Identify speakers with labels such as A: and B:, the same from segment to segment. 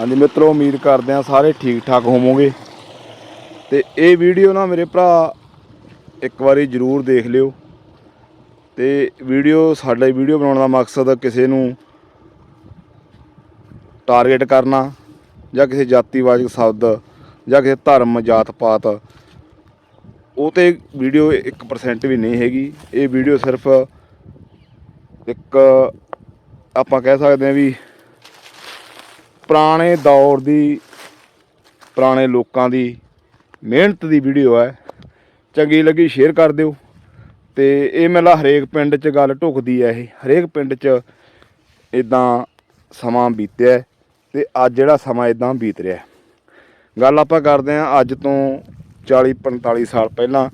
A: ਹਾਂਜੀ ਮਿੱਤਰੋ, ਉਮੀਦ ਕਰਦੇ ਆ ਸਾਰੇ ਠੀਕ ਠਾਕ ਹੋਵੋਗੇ। ਤੇ ਇਹ ਵੀਡੀਓ ਨਾ ਮੇਰੇ ਭਰਾ ਇੱਕ ਵਾਰੀ ਜ਼ਰੂਰ ਦੇਖ ਲਿਓ। ਤੇ ਵੀਡੀਓ, ਸਾਡਾ ਵੀਡੀਓ ਬਣਾਉਣ ਦਾ ਮਕਸਦ ਕਿਸੇ ਨੂੰ ਟਾਰਗੇਟ ਕਰਨਾ ਜਾਂ ਕਿਸੇ ਜਾਤੀਵਾਚਕ ਸ਼ਬਦ ਜਾਂ ਕਿਸੇ ਧਰਮ, ਜਾਤ ਪਾਤ, ਉਹ ਤੇ ਵੀਡੀਓ 1% ਵੀ ਨਹੀਂ ਹੈਗੀ। ਇਹ ਵੀਡੀਓ ਸਿਰਫ ਇੱਕ ਆਪਾਂ ਕਹਿ ਸਕਦੇ ਹਾਂ ਵੀ ਪੁਰਾਣੇ ਦੌਰ ਦੀ, ਪੁਰਾਣੇ ਲੋਕਾਂ ਦੀ ਮਿਹਨਤ ਦੀ ਵੀਡੀਓ ਹੈ। ਚੰਗੀ ਲੱਗੀ ਸ਼ੇਅਰ ਕਰ ਦਿਓ। ਤੇ ਇਹ ਮੇਲਾ ਹਰੇਕ ਪਿੰਡ 'ਚ ਗੱਲ ਢੁਕਦੀ ਹੈ ਇਹ। ਹਰੇਕ ਪਿੰਡ 'ਚ ਇਦਾਂ ਸਮਾਂ ਬੀਤਿਆ ਹੈ ਤੇ ਅੱਜ ਜਿਹੜਾ ਸਮਾਂ ਇਦਾਂ ਬੀਤ ਰਿਹਾ ਗੱਲ ਆਪਾਂ ਕਰਦੇ ਹਾਂ ਅੱਜ ਤੋਂ 40 45 ਸਾਲ ਪਹਿਲਾਂ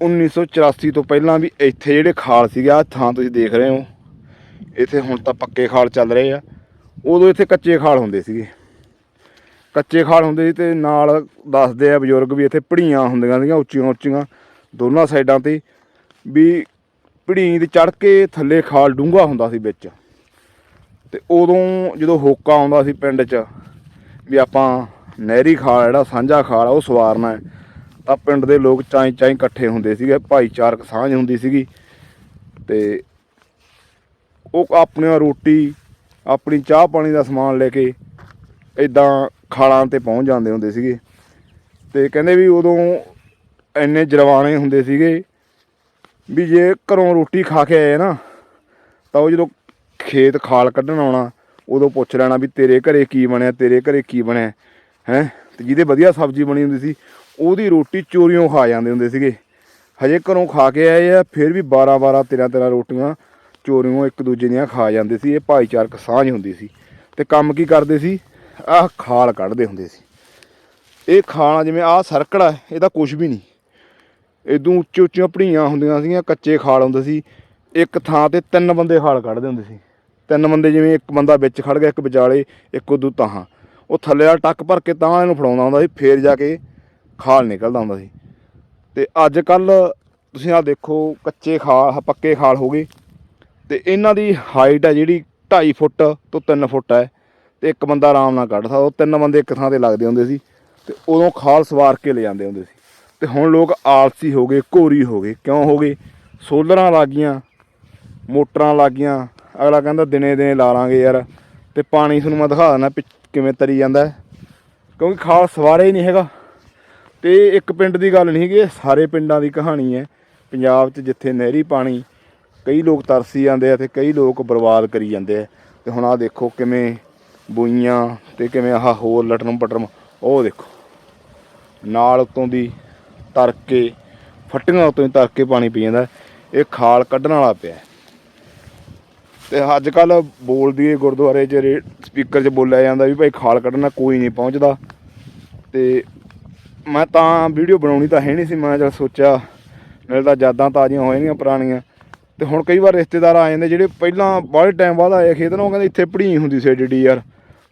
A: 1984 ਤੋਂ ਪਹਿਲਾਂ ਵੀ ਇੱਥੇ ਜਿਹੜੇ ਖਾਲ ਸੀਗੇ ਥਾਂ ਤੁਸੀਂ ਦੇਖ ਰਹੇ ਹੋ। ਇੱਥੇ ਹੁਣ ਤਾਂ ਪੱਕੇ ਖਾਲ ਚੱਲ ਰਹੇ ਆ। ਉਦੋਂ ਇੱਥੇ ਕੱਚੇ ਖਾਲ ਹੁੰਦੇ ਸੀਗੇ। ਕੱਚੇ ਖਾਲ ਹੁੰਦੇ ਸੀ ਤੇ ਨਾਲ ਦੱਸਦੇ ਆ ਬਜ਼ੁਰਗ ਵੀ ਇੱਥੇ ਪੜੀਆਂ ਹੁੰਦੀਆਂ ਸੀਗੀਆਂ ਉੱਚੀਆਂ ਉੱਚੀਆਂ ਦੋਨਾਂ ਸਾਈਡਾਂ ਤੇ ਵੀ ਪੜੀ ਤੇ ਚੜ ਕੇ ਥੱਲੇ ਖਾਲ ਡੂੰਘਾ ਹੁੰਦਾ ਸੀ ਵਿੱਚ। ਤੇ ਉਦੋਂ ਜਦੋਂ ਹੋਕਾ ਆਉਂਦਾ ਸੀ ਪਿੰਡ 'ਚ ਵੀ ਆਪਾਂ ਨਹਿਰੀ ਖਾਲ, ਜਿਹੜਾ ਸਾਂਝਾ ਖਾਲ ਆ, ਉਹ ਸਵਾਰਨਾ ਹੈ। ਤਾਂ ਪਿੰਡ ਦੇ ਲੋਕ ਚਾਈ ਚਾਈ ਇਕੱਠੇ ਹੁੰਦੇ ਸੀਗੇ, ਭਾਈਚਾਰਕ ਸਾਂਝ ਹੁੰਦੀ ਸੀਗੀ। ਤੇ ਉਹ ਆਪਣੀ ਰੋਟੀ ਆਪਣੀ ਚਾਹ ਪਾਣੀ ਦਾ ਸਮਾਨ ਲੈ ਕੇ ਇਦਾਂ ਖਾਲਾਂ ਤੇ ਪਹੁੰਚ ਜਾਂਦੇ ਹੁੰਦੇ ਸੀਗੇ। ਤੇ ਕਹਿੰਦੇ ਵੀ ਉਦੋਂ ਇੰਨੇ ਜਰਵਾਣੇ ਹੁੰਦੇ ਸੀਗੇ ਵੀ ਜੇ ਘਰੋਂ ਰੋਟੀ ਖਾ ਕੇ ਆਏ ਨਾ, ਤਾਂ ਉਹ ਜਦੋਂ ਖੇਤ ਖਾਲ ਕੱਢਣ ਆਉਣਾ, ਉਦੋਂ ਪੁੱਛ ਲੈਣਾ ਵੀ ਤੇਰੇ ਘਰੇ ਕੀ ਬਣਿਆ, ਤੇਰੇ ਘਰੇ ਕੀ ਬਣਿਆ, ਹੈ? ਤੇ ਜਿਹਦੇ ਵਧੀਆ ਸਬਜ਼ੀ ਬਣੀ ਹੁੰਦੀ ਸੀ, ਉਹਦੀ ਰੋਟੀ ਚੋਰੀਓਂ ਖਾ ਜਾਂਦੇ ਹੁੰਦੇ ਸੀਗੇ। ਹਜੇ ਘਰੋਂ ਖਾ ਕੇ ਆਏ ਆ, ਫਿਰ ਵੀ 12 12 13 13 ਰੋਟੀਆਂ ਚੋਰੀਓਂ ਇੱਕ ਦੂਜੇ ਦੀਆਂ ਖਾ ਜਾਂਦੇ ਸੀ, ਇਹ ਭਾਈਚਾਰਕ ਸਾਂਝ ਹੁੰਦੀ ਸੀ ਤੇ ਕੰਮ ਕੀ ਕਰਦੇ ਸੀ? ਆਹ ਖਾਲ ਕੱਢਦੇ ਹੁੰਦੇ ਸੀ। ਇਹ ਖਾਲਾਂ ਜਿਵੇਂ ਆਹ ਸਰਕੜ ਆ ਇਹਦਾ ਕੁਝ ਵੀ ਨਹੀਂ। ਇਦੋਂ ਉੱਚੀ ਉੱਚੀਆਂ ਪੜੀਆਂ ਹੁੰਦੀਆਂ ਸੀਗੀਆਂ, ਕੱਚੇ ਖਾਲ ਹੁੰਦੇ ਸੀ। ਇੱਕ ਥਾਂ ਤੇ ਤਿੰਨ ਬੰਦੇ ਖਾਲ ਕੱਢਦੇ ਹੁੰਦੇ ਸੀ। ਤਿੰਨ ਬੰਦੇ ਜਿਵੇਂ ਇੱਕ ਬੰਦਾ ਵਿੱਚ ਖੜ ਗਿਆ, ਇੱਕ ਵਿਚਾਲੇ, ਇੱਕ ਉਦੋਂ ਤਾਹਾਂ। ਉਹ ਥੱਲੇ ਵਾਲਾ ਟੱਕ ਭਰ ਕੇ ਤਾਂ ਇਹਨੂੰ ਫੜਾਉਂਦਾ ਹੁੰਦਾ ਸੀ, ਫੇਰ ਜਾ ਕੇ ਖਾਲ ਨਿਕਲਦਾ ਹੁੰਦਾ ਸੀ। ਤੇ ਅੱਜ ਕੱਲ ਤੁਸੀਂ ਆ ਦੇਖੋ, ਕੱਚੇ ਖਾਲ ਪੱਕੇ ਖਾਲ ਹੋ ਗਏ। ਤੇ ਇਹਨਾਂ ਦੀ ਹਾਈਟ ਹੈ ਜਿਹੜੀ 2.5 ਫੁੱਟ ਤੋਂ 3 ਫੁੱਟ ਹੈ ਤੇ ਇੱਕ ਬੰਦਾ ਆਰਾਮ ਨਾਲ ਕੱਢ ਸਕਦਾ, ਉਹ ਤਿੰਨ ਬੰਦੇ ਇੱਕ ਥਾਂ ਤੇ ਲੱਗਦੇ ਹੁੰਦੇ ਸੀ ਤੇ ਉਦੋਂ ਖਾਲ ਸਵਾਰ ਕੇ ਲੈ ਜਾਂਦੇ ਹੁੰਦੇ ਸੀ। ਤੇ ਹੁਣ ਲੋਕ ਆਲਸੀ ਹੋ ਗਏ, ਘੋਰੀ ਹੋ ਗਏ, ਕਿਉਂ ਹੋ ਗਏ? ਸੋਲਰਾਂ ਲੱਗ ਗਈਆਂ ਮੋਟਰਾਂ ਲੱਗ ਗਈਆਂ ਅਗਲਾ ਕਹਿੰਦਾ ਦਿਨੇ ਦਿਨੇ ਲਾ ਲਾਂਗੇ ਯਾਰ, ਤੇ ਪਾਣੀ ਤੁਹਾਨੂੰ ਮੈਂ ਦਿਖਾ ਦਿੰਦਾ ਕਿਵੇਂ ਤਰੀ ਜਾਂਦਾ ਕਿਉਂਕਿ ਖਾਲ ਸਵਾਰੇ ਹੀ ਨਹੀਂ ਹੈਗਾ। ਤੇ ਇੱਕ ਪਿੰਡ ਦੀ ਗੱਲ ਨਹੀਂ ਹੈਗੀ, ਇਹ ਸਾਰੇ ਪਿੰਡਾਂ ਦੀ ਕਹਾਣੀ ਹੈ। ਪੰਜਾਬ 'ਚ ਜਿੱਥੇ ਨਹਿਰੀ ਪਾਣੀ ਕਈ ਲੋਕ ਤਰਸੀ ਜਾਂਦੇ ਆ ਤੇ ਕਈ ਲੋਕ ਬਰਬਾਦ ਕਰੀ ਜਾਂਦੇ ਆ। ਤੇ ਹੁਣ ਆਹ ਦੇਖੋ ਕਿਵੇਂ ਬੂਈਆਂ ਤੇ ਕਿਵੇਂ ਆਹ ਹੋਰ ਲਟਰਮ ਪਟਰਮ ਉਹ ਦੇਖੋ। ਨਾਲ ਉਤੋਂ ਦੀ ਤਰ ਕੇ ਫੱਟੀਆਂ ਉਤੋਂ ਹੀ ਤਰ ਕੇ ਪਾਣੀ ਪੀ ਜਾਂਦਾ, ਇਹ ਖਾਲ ਕੱਢਣ ਵਾਲਾ ਪਿਆ। ਤੇ ਅੱਜ ਕੱਲ ਬੋਲਦੀ ਏ ਗੁਰਦੁਆਰੇ 'ਚ ਸਪੀਕਰ 'ਚ ਬੋਲਿਆ ਜਾਂਦਾ ਵੀ ਭਾਈ ਖਾਲ ਕੱਢਣਾ ਕੋਈ ਨਹੀਂ ਪਹੁੰਚਦਾ। ਤੇ ਮੈਂ ਤਾਂ ਵੀਡੀਓ ਬਣਾਉਣੀ ਤਾਂ ਹੈ ਨਹੀਂ ਸੀ, ਮੈਂ ਜਦ ਸੋਚਿਆ, ਮੇਰੇ ਤਾਂ ਯਾਦਾਂ ਤਾਜ਼ੀਆਂ ਹੋ ਪੁਰਾਣੀਆਂ। ਤੇ ਹੁਣ ਕਈ ਵਾਰ ਰਿਸ਼ਤੇਦਾਰ ਆ ਜਾਂਦੇ ਜਿਹੜੇ ਪਹਿਲਾਂ ਬਾਹਲੇ ਟਾਈਮ ਬਾਅਦ ਆਏ ਖੇਤ, ਨੂੰ ਉਹ ਕਹਿੰਦੇ ਇੱਥੇ ਪੜੀ ਹੁੰਦੀ ਸੀ ਐਡੀ ਯਾਰ।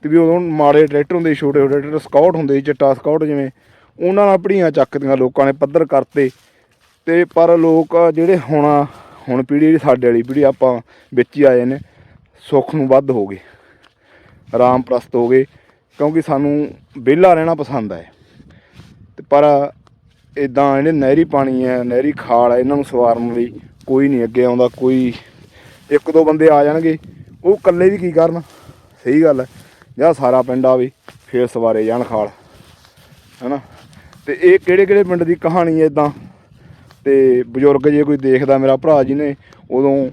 A: ਤੇ ਵੀ ਉਦੋਂ ਮਾੜੇ ਟਰੈਕਟਰ ਹੁੰਦੇ ਸੀ ਛੋਟੇ ਛੋਟੇ ਟਰੈਕਟਰ, ਸਕਾਊਟ ਹੁੰਦੇ ਸੀ, ਚਿੱਟਾ ਸਕਾਊਟ ਜਿਵੇਂ। ਉਹਨਾਂ ਨਾਲ ਭੜੀਆਂ ਚੱਕਦੀਆਂ ਲੋਕਾਂ ਨੇ, ਪੱਧਰ ਕਰਤੇ। ਤੇ ਪਰ ਲੋਕ ਜਿਹੜੇ ਹੁਣ ਹੁਣ ਪੀੜ੍ਹੀ ਜਿਹੜੀ ਸਾਡੇ ਵਾਲੀ ਪੀੜ੍ਹੀ ਆਪਾਂ ਵਿੱਚ ਹੀ ਆਏ ਨੇ, ਸੁੱਖ ਨੂੰ ਵੱਧ ਹੋ ਗਏ। ਆਰਾਮ ਪ੍ਰਸਤ ਹੋ ਗਏ, ਕਿਉਂਕਿ ਸਾਨੂੰ ਵਿਹਲਾ ਰਹਿਣਾ ਪਸੰਦ ਹੈ ਤੇ ਪਰ ਇਦਾਂ ਜਿਹੜੇ ਨਹਿਰੀ ਪਾਣੀ ਹੈ ਨਹਿਰੀ ਖਾਲ ਹੈ ਇਹਨਾਂ ਨੂੰ ਸਵਾਰਨ ਲਈ ਕੋਈ ਨਹੀਂ ਅੱਗੇ ਆਉਂਦਾ, ਕੋਈ ਇੱਕ ਦੋ ਬੰਦੇ ਆ ਜਾਣਗੇ। ਉਹ ਇਕੱਲੇ ਵੀ ਕੀ ਕਰਨ? ਸਹੀ ਗੱਲ ਹੈ। ਜਾਂ ਸਾਰਾ ਪਿੰਡ ਆਵੇ, ਫੇਰ ਸਵਾਰੇ ਜਾਣ ਖਾਲ। ਹੈਨਾ? ਤੇ ਇਹ ਕਿਹੜੇ ਕਿਹੜੇ ਪਿੰਡ ਦੀ ਕਹਾਣੀ ਹੈ ਇਦਾਂ ਤੇ ਬਜ਼ੁਰਗ ਜੇ ਕੋਈ ਦੇਖਦਾ, ਮੇਰਾ ਭਰਾ ਜੀ ਨੇ ਉਦੋਂ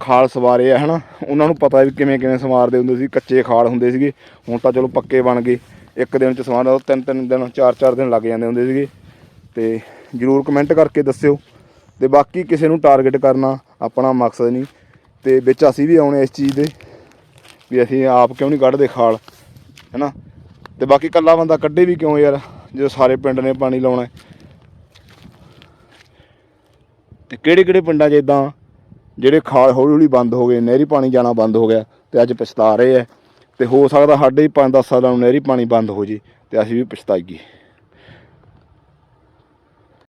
A: ਖਾਲ ਸਵਾਰੇ ਆ, ਹਨਾ? ਉਹਨਾਂ ਨੂੰ ਪਤਾ ਵੀ ਕਿਵੇਂ ਕਿਵੇਂ ਸਵਾਰਦੇ ਹੁੰਦੇ ਸੀ, ਕੱਚੇ ਖਾਲ ਹੁੰਦੇ ਸੀਗੇ। ਹੁਣ ਤਾਂ ਚਲੋ ਪੱਕੇ ਬਣ ਗਏ। ਇੱਕ ਦਿਨ ਚ ਸਵਾਰਦਾ ਤਿੰਨ ਤਿੰਨ ਦਿਨ ਚਾਰ ਚਾਰ ਦਿਨ ਲੱਗ ਜਾਂਦੇ ਹੁੰਦੇ ਸੀਗੇ। ਤੇ ਜਰੂਰ ਕਮੈਂਟ ਕਰਕੇ ਦੱਸਿਓ। ਤੇ ਬਾਕੀ ਕਿਸੇ ਨੂੰ ਟਾਰਗੇਟ ਕਰਨਾ ਆਪਣਾ ਮਕਸਦ ਨਹੀਂ। ਤੇ ਵਿੱਚ ਅਸੀਂ ਵੀ ਆਉਣੇ ਇਸ ਚੀਜ਼ ਦੇ ਵੀ ਅਸੀਂ ਆਪ ਕਿਉਂ ਨਹੀਂ ਕੱਢਦੇ ਖਾਲ, ਹੈਨਾ? ਤੇ ਬਾਕੀ ਕੱਲਾ ਬੰਦਾ ਕੱਢੇ ਵੀ ਕਿਉਂ ਯਾਰ, ਜਦੋਂ ਸਾਰੇ ਪਿੰਡ ਨੇ ਪਾਣੀ ਲਾਉਣਾ ਹੈ। ਤੇ ਕਿਹੜੇ ਕਿਹੜੇ ਪਿੰਡਾਂ 'ਚ ਇਦਾਂ ਜਿਹੜੇ ਖਾਲ ਹੌਲੀ ਹੌਲੀ ਬੰਦ ਹੋ ਗਏ, ਨਹਿਰੀ ਪਾਣੀ ਜਾਣਾ ਬੰਦ ਹੋ ਗਿਆ, ਤੇ ਅੱਜ ਪਛਤਾ ਰਹੇ ਆ ਤੇ ਹੋ ਸਕਦਾ ਸਾਡੇ ਹੀ 5-10 ਸਾਲਾਂ ਨੂੰ ਨਹਿਰੀ ਪਾਣੀ ਬੰਦ ਹੋ ਜੇ, ਤੇ ਅਸੀਂ ਵੀ ਪਛਤਾਈਏ।